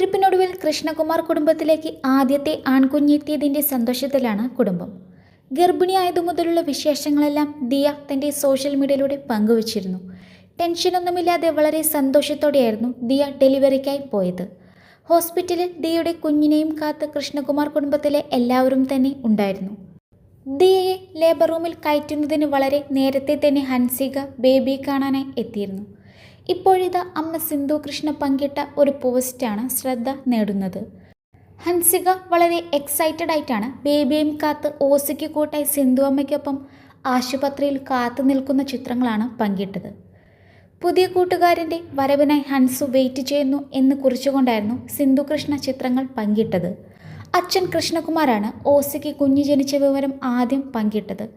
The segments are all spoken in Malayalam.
കാത്തിരിപ്പിനൊടുവിൽ കൃഷ്ണകുമാർ കുടുംബത്തിലേക്ക് ആദ്യത്തെ ആൺകുഞ്ഞെത്തിയതിന്റെ സന്തോഷത്തിലാണ് കുടുംബം. ഗർഭിണിയായതു മുതലുള്ള വിശേഷങ്ങളെല്ലാം ദിയ തന്റെ സോഷ്യൽ മീഡിയയിലൂടെ പങ്കുവച്ചിരുന്നു. ടെൻഷനൊന്നുമില്ലാതെ വളരെ സന്തോഷത്തോടെയായിരുന്നു ദിയ ഡെലിവറിക്കായി പോയത്. ഹോസ്പിറ്റലിൽ ദിയയുടെ കുഞ്ഞിനെയും കാത്ത് കൃഷ്ണകുമാർ കുടുംബത്തിലെ എല്ലാവരും തന്നെ ഉണ്ടായിരുന്നു. ദിയയെ ലേബർ റൂമിൽ കയറ്റുന്നതിന് വളരെ നേരത്തെ തന്നെ ഹൻസിക ബേബി കാണാനായി എത്തിയിരുന്നു. ഇപ്പോഴിതാ അമ്മ സിന്ധു കൃഷ്ണ പങ്കിട്ട ഒരു പോസ്റ്റാണ് ശ്രദ്ധ നേടുന്നത്. ഹൻസിക വളരെ എക്സൈറ്റഡ് ആയിട്ടാണ് ബേബിയും കാത്ത് ഓസിക്ക് കൂട്ടായി സിന്ധു അമ്മയ്ക്കൊപ്പം ആശുപത്രിയിൽ കാത്തു നിൽക്കുന്ന ചിത്രങ്ങളാണ് പങ്കിട്ടത്. പുതിയ കൂട്ടുകാരന്റെ വരവിനായി ഹൻസു വെയിറ്റ് ചെയ്യുന്നു എന്ന് കുറിച്ചുകൊണ്ടായിരുന്നു സിന്ധു കൃഷ്ണ ചിത്രങ്ങൾ പങ്കിട്ടത്. അച്ഛൻ കൃഷ്ണകുമാരാണ് ഓസിക്ക് കുഞ്ഞു ജനിച്ച വിവരം ആദ്യം പങ്കിട്ടത്.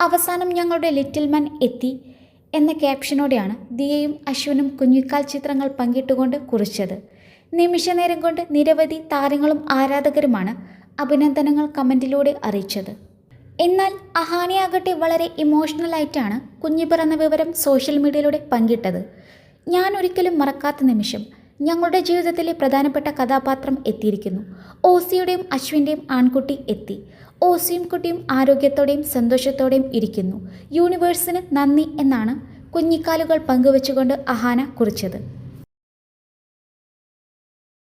അവസാനം ഞങ്ങളുടെ ലിറ്റിൽ മാൻ എത്തി. എന്ന ക്യാപ്ഷനോടെയാണ് ദിയയും അശ്വിനും കുഞ്ഞിക്കാൽ ചിത്രങ്ങൾ പങ്കിട്ടുകൊണ്ട് കുറിച്ചത്. നിമിഷനേരം കൊണ്ട് നിരവധി താരങ്ങളും ആരാധകരുമാണ് അഭിനന്ദനങ്ങൾ കമന്റിലൂടെ അറിയിച്ചത്. എന്നാൽ അഹാനിയാകട്ടെ വളരെ ഇമോഷണലായിട്ടാണ് കുഞ്ഞു പിറന്ന വിവരം സോഷ്യൽ മീഡിയയിലൂടെ പങ്കിട്ടത്. ഞാൻ ഒരിക്കലും മറക്കാത്ത നിമിഷം. ഞങ്ങളുടെ ജീവിതത്തിലെ പ്രധാനപ്പെട്ട കഥാപാത്രം എത്തിയിരിക്കുന്നു. ഓസിയുടെയും അശ്വിന്റെയും ആൺകുട്ടി എത്തി. ഓസിയും കുട്ടിയും ആരോഗ്യത്തോടെയും സന്തോഷത്തോടെയും ഇരിക്കുന്നു. യൂണിവേഴ്സിന് നന്ദി എന്നാണ് കുഞ്ഞിക്കാലുകൾ പങ്കുവച്ചുകൊണ്ട് അഹാന കുറിച്ചത്.